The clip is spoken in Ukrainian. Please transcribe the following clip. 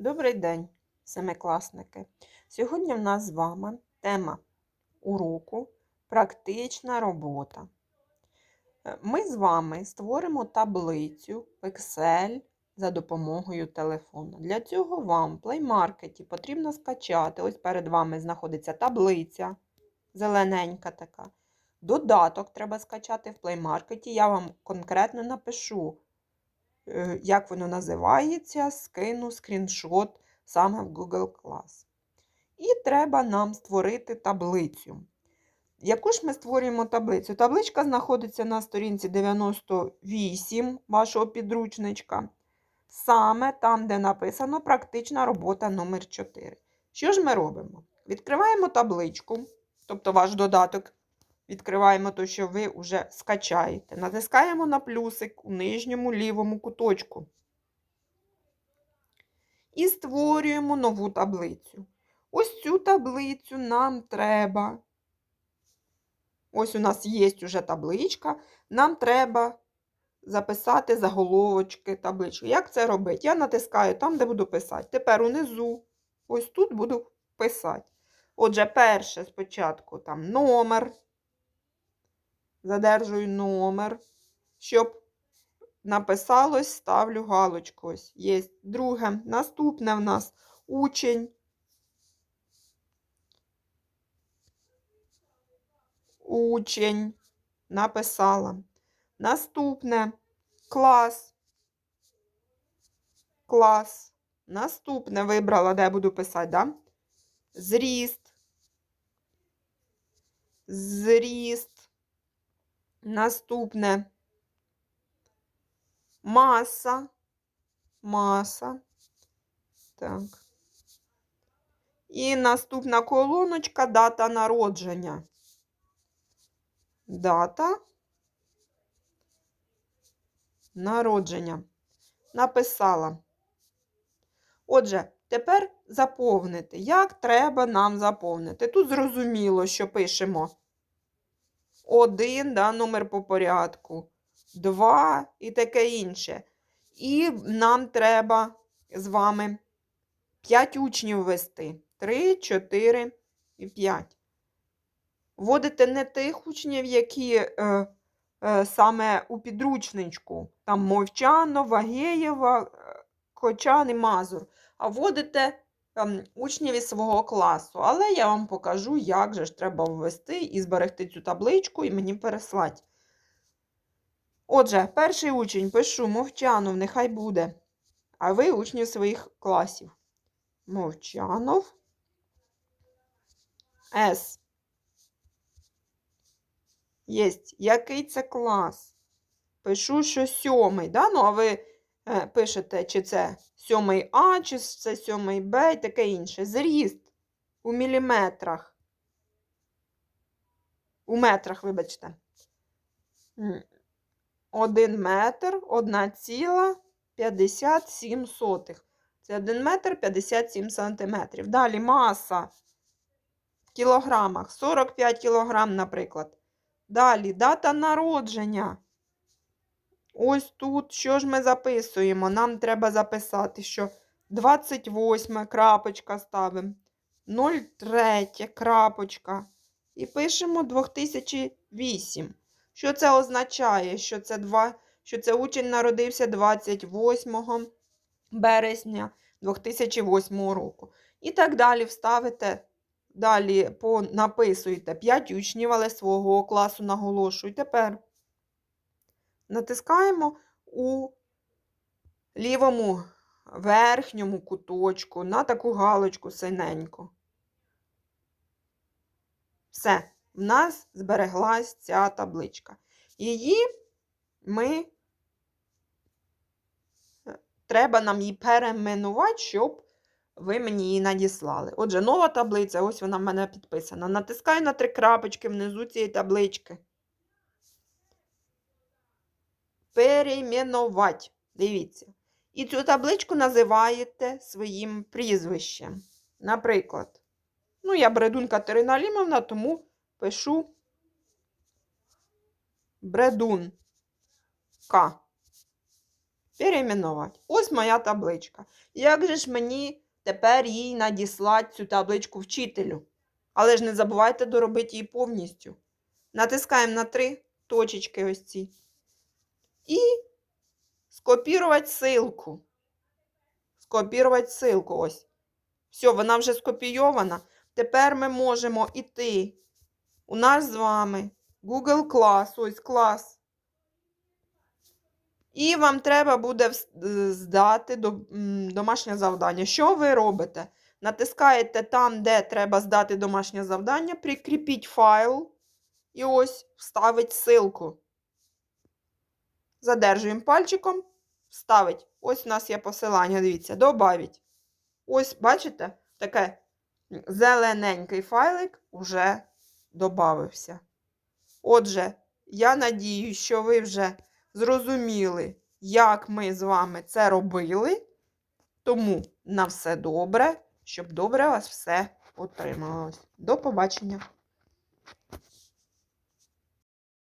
Добрий день, семикласники! Сьогодні в нас з вами тема уроку Практична робота. Е, Ми з вами створимо таблицю Excel за допомогою телефону. Для цього вам в Play Market потрібно скачати. Ось перед вами знаходиться таблиця, зелененька така. Додаток треба скачати в Play Market. Я вам конкретно напишу як воно називається, скину скріншот саме в Google Class. І треба нам створити таблицю. Яку ж ми створюємо таблицю? Табличка знаходиться на сторінці 98 вашого підручничка, саме там, де написано практична робота номер 4 Що ж ми робимо? Відкриваємо табличку, тобто ваш додаток Відкриваємо те, що ви вже скачаєте. Натискаємо на плюсик у нижньому лівому куточку. І створюємо нову таблицю. Ось цю таблицю нам треба. Ось у нас є вже табличка. Нам треба записати заголовочки таблички. Як це робити? Я натискаю там, де буду писати. Тепер унизу, ось тут буду писати. Отже, перше спочатку там номер задержую номер, щоб написалось, ставлю галочку. Ось є. Друге, наступне в нас учень. Учень. Написала. Наступне клас. Клас. Наступне вибрала, де буду писати, да? Зріст. Зріст. Наступне маса. Маса. Так. І наступна колоночка дата народження. Дата народження. Написала. Отже, тепер заповнити. Як треба нам заповнити? Тут зрозуміло, що пишемо один, да, номер по порядку, два і таке інше. І нам треба з вами 5 учнів ввести. 3, 4 і 5. Вводите не тих учнів, які е, е, саме у підручничку, там Мовчанов, Вагеєва, е, Кочан і Мазур, а вводите учнів із свого класу. Але я вам покажу, як же ж треба ввести і зберегти цю табличку і мені переслати. Отже, перший учень пишу Мовчанов, нехай буде. А ви учнів своїх класів. Мовчанов. С. Єсть. Який це клас? Пишу, що сьомий, да? Ну, а ви пишете, чи це сьомий А, чи це сьомий Б і таке інше. Зріст у міліметрах. У метрах, вибачте. Один метр, одна ціла 57 сотих. Це 1 метр 57 сантиметрів. Далі маса в кілограмах. 45 кілограм, наприклад. Далі дата народження. Ось тут, що ж ми записуємо? Нам треба записати, що 28 крапочка ставимо, 03 крапочка. І пишемо 2008. Що це означає? Що це, два, що це учень народився 28 березня 2008 року. І так далі вставите. Далі написуєте 5 учнів, але свого класу наголошую. Тепер натискаємо у лівому верхньому куточку на таку галочку синеньку. Все, в нас збереглась ця табличка. Її ми треба нам її перейменувати, щоб ви мені її надіслали. Отже, нова таблиця, ось вона в мене підписана. Натискаю на три крапочки внизу цієї таблички. Перейменувати. Дивіться. І цю табличку називаєте своїм прізвищем. Наприклад, ну, я Бредун Катерина Лімовна, тому пишу Бредун К. перейменувати. Ось моя табличка. Як же ж мені тепер їй надіслати цю табличку вчителю? Але ж не забувайте доробити її повністю. Натискаємо на три точечки ось ці. І скопірувати ссылку. Скопірувати ссылку ось. Все, вона вже скопійована. Тепер ми можемо іти. У нас з вами Google клас, ось клас. І вам треба буде вс- е, здати до- м, домашнє завдання. Що ви робите? Натискаєте там, де треба здати домашнє завдання, прикріпіть файл і ось вставить ссылку. Задержуємо пальчиком, вставить. Ось у нас є посилання, дивіться, добавить. Ось, бачите, таке зелененький файлик уже додався. Отже, я надію, що ви вже зрозуміли, як ми з вами це робили. Тому на все добре, щоб добре у вас все отрималось. До побачення!